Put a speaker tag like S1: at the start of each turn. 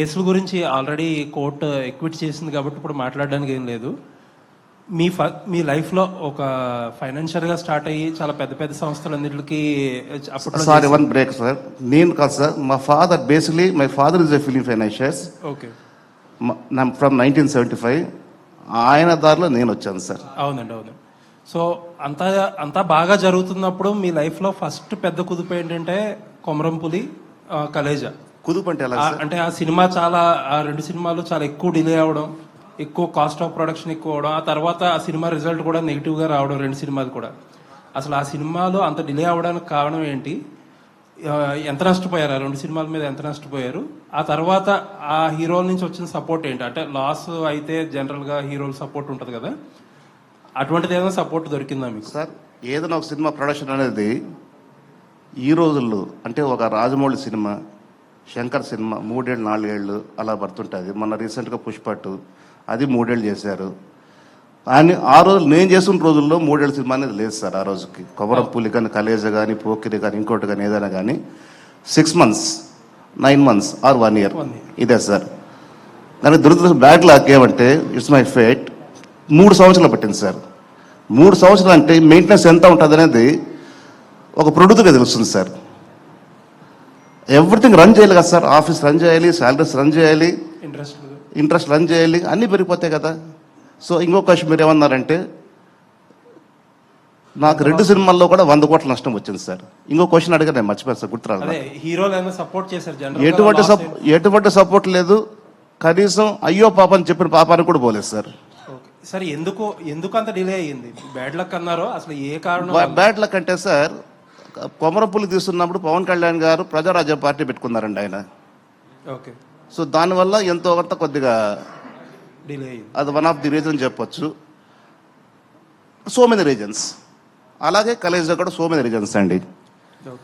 S1: కేసుల గురించి already court ఎక్విట్ చేసింది కాబట్టి ఇప్పుడు మాట్లాడడానికి ఏం లేదు. మీ ఫ మీ లైఫ్లో ఒక ఫైనాన్షియల్గా స్టార్ట్ అయ్యి చాలా పెద్ద పెద్ద సంస్థలన్నిటికీ అప్పట్లో
S2: సారీ వన్ బ్రేక్ సార్. నేను కాదు సార్. మా father basically my father is a film financiers
S1: okay.
S2: From nineteen seventy five ఆయన దారిలో నేను వచ్చాను సార్.
S1: అవునండి అవును. సో అంతా అంతా బాగా జరుగుతున్నప్పుడు మీ లైఫ్లో ఫస్ట్ పెద్ద కుదుపు ఏంటంటే కొమరంపులి కలేజా.
S2: కుదుపు అంటే ఎలా
S1: అంటే ఆ సినిమా చాలా ఆ రెండు సినిమాలు చాలా ఎక్కువ డిలే అవడం ఎక్కువ కాస్ట్ ఆఫ్ ప్రొడక్షన్ ఎక్కువ అవడం ఆ తర్వాత ఆ సినిమా రిజల్ట్ కూడా నెగిటివ్గా రావడం రెండు సినిమాలు కూడా. అసలు ఆ సినిమాలు అంత డిలే అవడానికి కారణం ఏంటి? ఎంత నష్టపోయారు? ఆ రెండు సినిమాల మీద ఎంత నష్టపోయారు? ఆ తర్వాత ఆ హీరోల నుంచి వచ్చిన సపోర్ట్ ఏంటి? అంటే లాస్ అయితే జనరల్గా హీరోల సపోర్ట్ ఉంటుంది కదా. అటువంటిది ఏదైనా సపోర్ట్ దొరికిందా మీకు?
S2: సార్ ఏదైనా ఒక సినిమా ప్రొడక్షన్ అనేది ఈ రోజుల్లో అంటే ఒక రాజమౌళి సినిమా శంకర్ సినిమా మూడేళ్ళు నాలుగేళ్ళు అలా పడుతుంటుంది. మొన్న రీసెంట్గా పుష్పట్టు అది మూడేళ్ళు చేశారు. అని ఆ రోజు నేను చేసిన రోజుల్లో మూడేళ్ళ సినిమా అనేది లేదు సార్ ఆ రోజుకి. కొమరంపులి కానీ కలేజ కానీ పోకిరి కానీ ఇంకోటి కానీ ఏదైనా కానీ six months nine months or one year. ఇదే సార్. కానీ దురదృష్టం బ్యాక్ లాక్ ఏమంటే ఇట్స్ మై ఫేట్ మూడు సంవత్సరాలు పట్టింది సార్. మూడు సంవత్సరాలు అంటే మెయింటెనెన్స్ ఎంత ఉంటుంది అనేది ఒక ప్రొడ్యూసర్గా తెలుస్తుంది సార్. ఎవ్రీథింగ్ రన్ చేయాలి కదా సార్ ఆఫీస్ రన్ చేయాలి శాలరీస్ రన్ చేయాలి.
S1: ఇంట్రెస్ట్
S2: ఇంట్రెస్ట్ రన్ చేయాలి అన్నీ పెరిగిపోతాయి కదా. సో ఇంకో క్వశ్చన్ మీరు ఏమన్నారంటే నాకు రెండు సినిమాల్లో కూడా వంద కోట్ల నష్టం వచ్చింది సార్ ఇంకో క్వశ్చన్ అడిగా నేను మర్చిపోయాను సార్
S1: ఏమైనా సపోర్ట్ చేశారు
S2: ఎటువంటి ఎటువంటి సపోర్ట్ లేదు. కనీసం అయ్యో పాప అని చెప్పిన పాపానికి కూడా పోలేదు సార్.
S1: సరే ఎందుకు ఎందుకు అంత డిలే అయ్యింది? బ్యాడ్ లక్ అన్నారో? అసలు ఏ కారణం
S2: బ్యాడ్ లక్ అంటే సార్ కొమరపుల్లి తీస్తున్నప్పుడు పవన్ కళ్యాణ్ గారు ప్రజారాజ్యం పార్టీ పెట్టుకున్నారండి ఆయన.
S1: ఓకే.
S2: సో దానివల్ల ఎంతో కొంత కొద్దిగా
S1: డిలే
S2: అది వన్ ఆఫ్ ది రీజన్ చెప్పొచ్చు. సో మెనీ రీజన్స్ అలాగే కలేజ్లో కూడా సో మెనీ రీజన్స్ అండి.